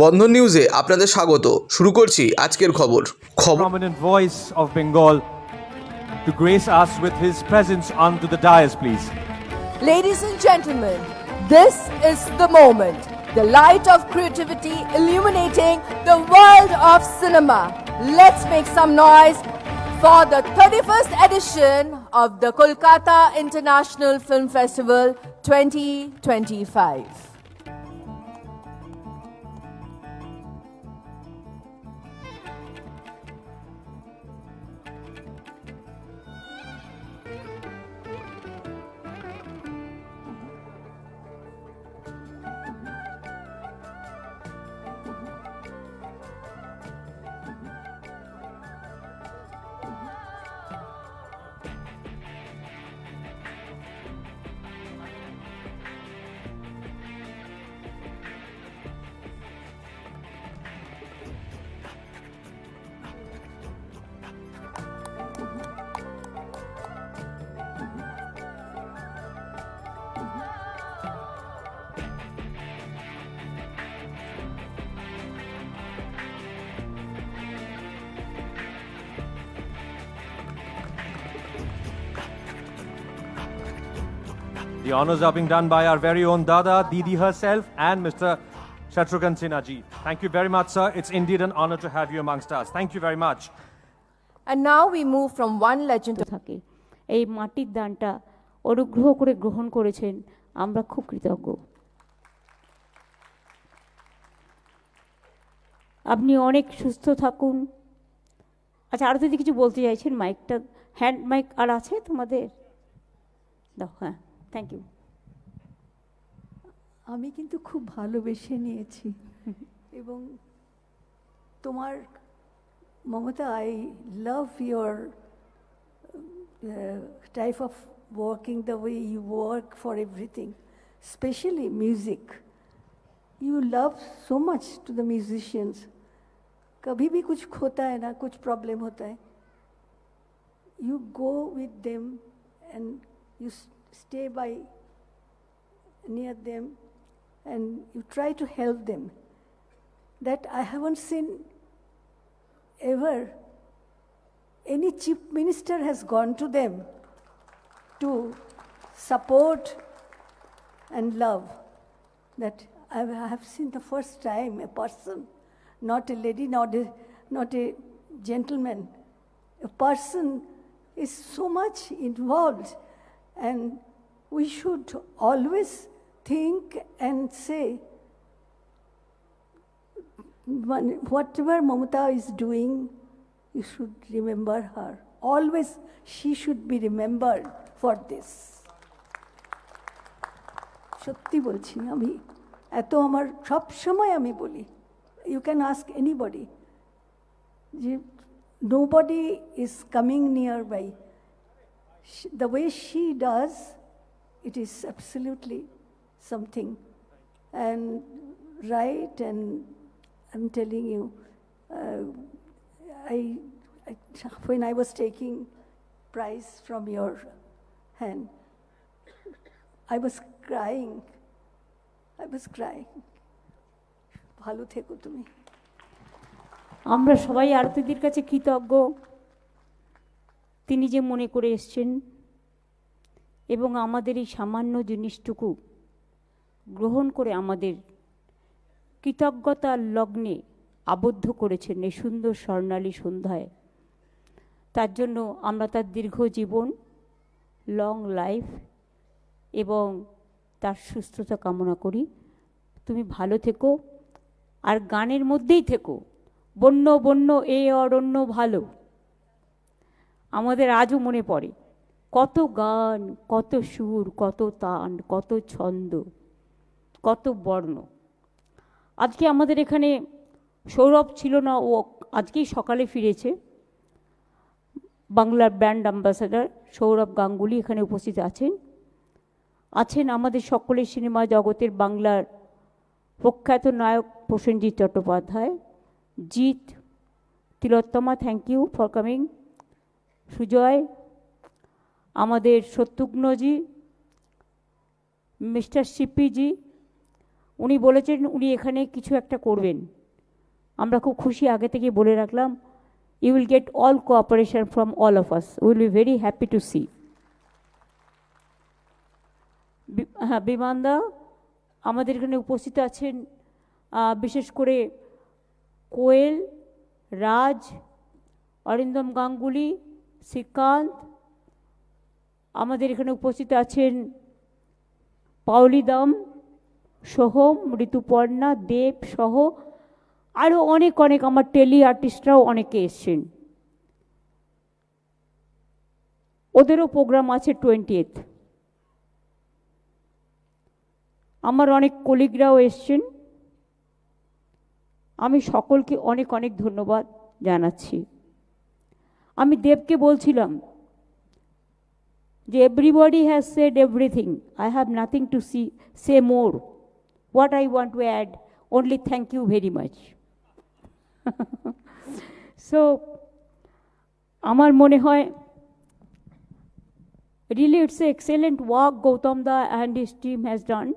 বন্ধন নিউজে আপনাদের স্বাগত শুরু করছি আজকের খবর খবর prominent voice of Bengal, to grace us with his presence onto the dais, please. Ladies and gentlemen, this is the moment. The light of creativity illuminating the world of cinema. Let's make some noise for the 31st edition of the Kolkata International Film Festival 2025. The honors are being done by our very own Dada, Didi herself, and Mr. Shatrughan Sinha ji. Thank you very much, sir. It's indeed an honor to have you amongst us. Thank you very much. And now we move from one legend to থাকে এই মাটির দানটা অনুগ্রহ করে গ্রহণ করেছেন আমরা খুব কৃতজ্ঞ আপনি অনেক সুস্থ থাকুন আচ্ছা আরও যদি কিছু বলতে চাইছেন মাইকটা হ্যান্ড মাইক আর আছে তোমাদের দাও হ্যাঁ থ্যাংক ইউ আমি কিন্তু খুব ভালোবেসে নিয়েছি এবং তোমার Mamata I love your type of working the way you work for everything specially music you love so much to the musicians कभी भी कुछ खोता है ना कुछ प्रॉब्लम होता है you go with them and you s- stay by near them and you try to help them. That I haven't seen ever any chief minister has gone to them to support and love. That I have seen the first time a person, not a lady, not a, not a gentleman, a person is so much involved and we should always think and say when- whatever Mamata is doing, you should remember her. Always she should be remembered for this. সত্যি বলছি আমি এত আমার সব সময় আমি বলি you can ask anybody যে nobody is coming nearby. Sh- The way she does, it is absolutely something. And right, and I'm telling you, uh, I, I, when I was taking prize from your hand, I was crying. I was crying. ভালো থেকো তুমি আমরা সবাই আরতিদির কাছে কৃতজ্ঞ তিনি যে মনে করে এসছেন এবং আমাদের এই সামান্য জিনিসটুকু গ্রহণ করে আমাদের কৃতজ্ঞতার লগ্নে আবদ্ধ করেছেন এই সুন্দর স্বর্ণালী সন্ধ্যায়। তার জন্য আমরা তার দীর্ঘ জীবন লং লাইফ এবং তার সুস্থতা কামনা করি। তুমি ভালো থেকো আর গানের মধ্যেই থেকো। বন্য বন্য এ অরণ্য ভালো। আমাদের আজও মনে পড়ে। কত গান, কত সুর, কত তান কত ছন্দ, কত বর্ণ। আজকে আমাদের এখানে সৌরভ ছিল না, ও আজকেই সকালে ফিরেছে। বাংলার ব্র্যান্ড অ্যাম্বাসাডার সৌরভ গাঙ্গুলি এখানে উপস্থিত আছেন। আছেন আমাদের সকলের সিনেমা জগতের বাংলার প্রখ্যাত নায়ক Prosenjit Chattopadhyay. Jeet Tilottama thank you for coming Sujoy আমাদের শত্রুঘ্নজি, মিস্টার সিপিজি, উনি বলেছেন উনি এখানে কিছু একটা করবেন। আমরা খুব খুশি আগে থেকে বলে রাখলাম you will get all cooperation from all of us will be very happy to see হ্যাঁ বিমানদা আমাদের এখানে উপস্থিত আছেন বিশেষ করে কোয়েল, রাজ, অরিন্দম গাঙ্গুলি, শ্রীকান্ত আমাদের এখানে উপস্থিত আছেন পাওলি দাম সোহম ঋতুপর্ণা দেব সহ আরও অনেক অনেক আমার টেলি আর্টিস্টরাও অনেকে এসছেন। ওদেরও প্রোগ্রাম আছে টোয়েন্টি আমার অনেক কলিগরাও এসছেন। আমি সকলকে অনেক অনেক ধন্যবাদ জানাচ্ছি। আমি দেবকে বলছিলাম যে everybody has said everything I have nothing to see say more what I want to add only thank you very much so আমার মনে হয় really it's an excellent work Gautam Da and his team has done.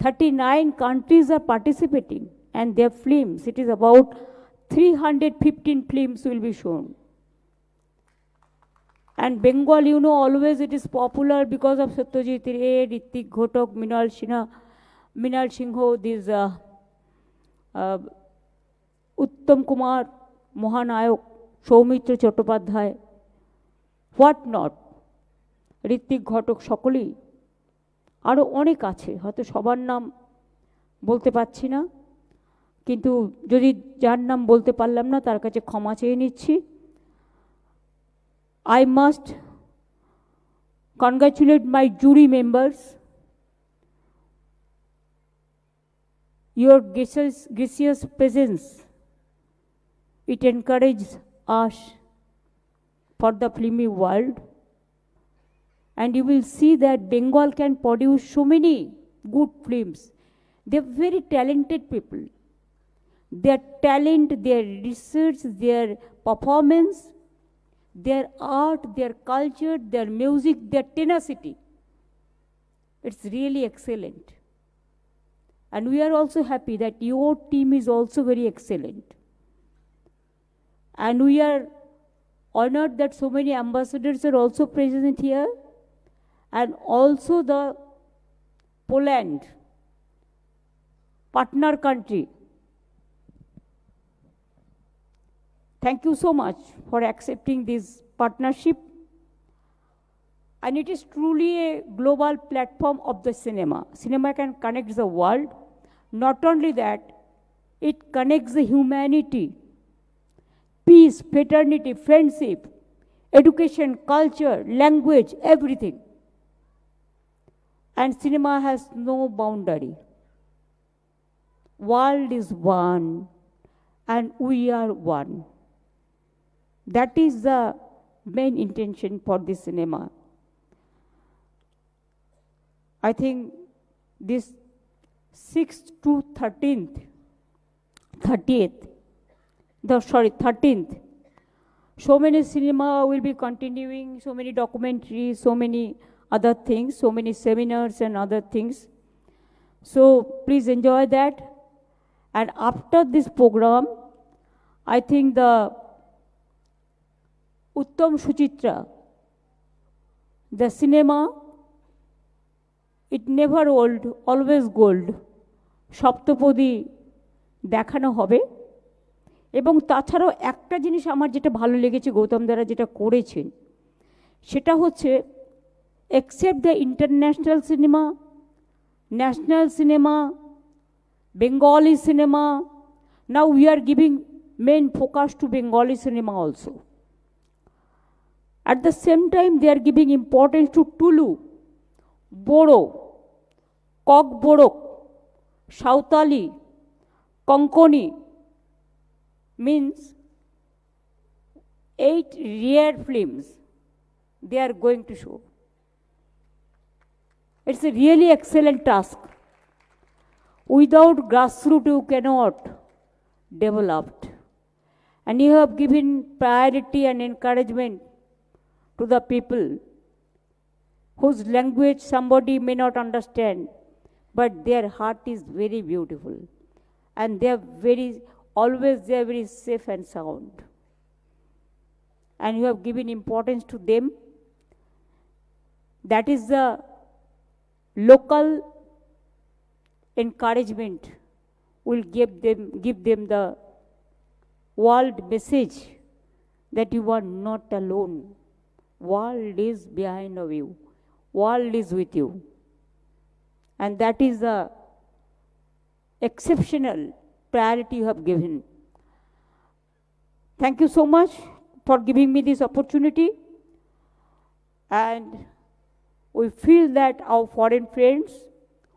39 countries are participating and their films, it is about 315 films will be shown. And Bengal, you know, always it is popular because of Satyajit Ray, Ritik Ghotok, Minal Sinha, Minal Singho, these uh, uh, Uttam Kumar, Mohanayok, Soumitra Chattopadhyay, what not Ritwik Ghatak সকলেই আরও অনেক আছে হয়তো সবার নাম বলতে পারছি না কিন্তু যদি যার নাম বলতে পারলাম না তার কাছে ক্ষমা চেয়ে নিচ্ছি I must congratulate my jury members. Your gracious, gracious presence, it encourages us for the filmy world. And you will see that Bengal can produce so many good films. They are very talented people. Their talent, their research, their performance, their art, their culture, their music, their tenacity. It's really excellent. And we are also happy that your team is also very excellent. And we are honored that so many ambassadors are also present here and also the Poland, partner country. Thank you so much for accepting this partnership. And it is truly a global platform of the cinema. Cinema can connect the world. Not only that, it connects the humanity peace, fraternity, friendship, education, culture, language, everything. And cinema has no boundary. World is one and we are one. That is the main intention for this cinema. I think this 6th to 13th, 30th, the sorry 13th so many cinema will be continuing so many documentaries so many other things so many seminars and other things so please enjoy that and after this program i think the uttam Suchitra. The cinema it never old always gold Saptapadi দেখানো হবে। এবং তাছাড়াও একটা জিনিস আমার যেটা ভালো লেগেছে গৌতম দ্বারা যেটা করেছেন, সেটা হচ্ছে except the international cinema national cinema Bengali cinema now we are giving main focus to Bengali cinema also At the same time, they are giving importance to Tulu, Boro, Kokborok, Sautali, Konkoni, means eight rare films they are going to show. It's a really excellent task. Without grassroots, you cannot develop. And you have given priority and encouragement to the people whose language somebody may not understand. but their heart is very beautiful. And they are very, always they are very safe and sound. And you have given importance to them. That is the local encouragement will give them, give them the world message that you are not alone. World is behind of you. World is with you. And that is the exceptional priority you have given. Thank you so much for giving me this opportunity. And we feel that our foreign friends,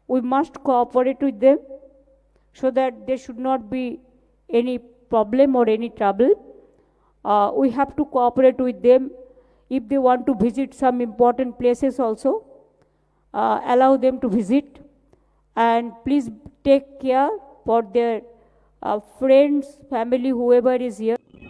we must cooperate with them so that there should not be any problem or any trouble. Uh, we have to cooperate with them if they want to visit some important places also. Uh, allow them to visit and please take care for their uh, friends, family, whoever is here.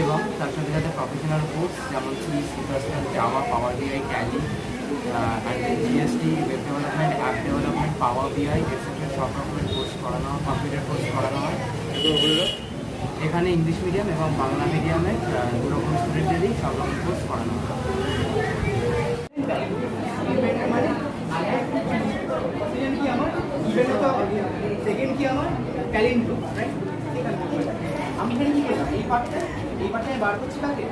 এবং তার সাথে সাথে professional course যেমন C C plus Java Power BI Tally and GST web development app development Power BI etcetera সব রকমের course করানো হয় computer course করানো হয়। এখানে ইংলিশ মিডিয়াম এবং বাংলা মিডিয়ামে দু রকম স্টুডেন্টেরই সব রকম কোর্স করানো হয়। সেকেন্ড কি আমার? আমি এই পার্টটা এই পার্টটা বার করছি কাকে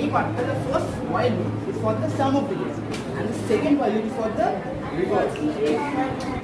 এই পার্টটা the first while loop is for the sum of digits and the second while loop is for the reverse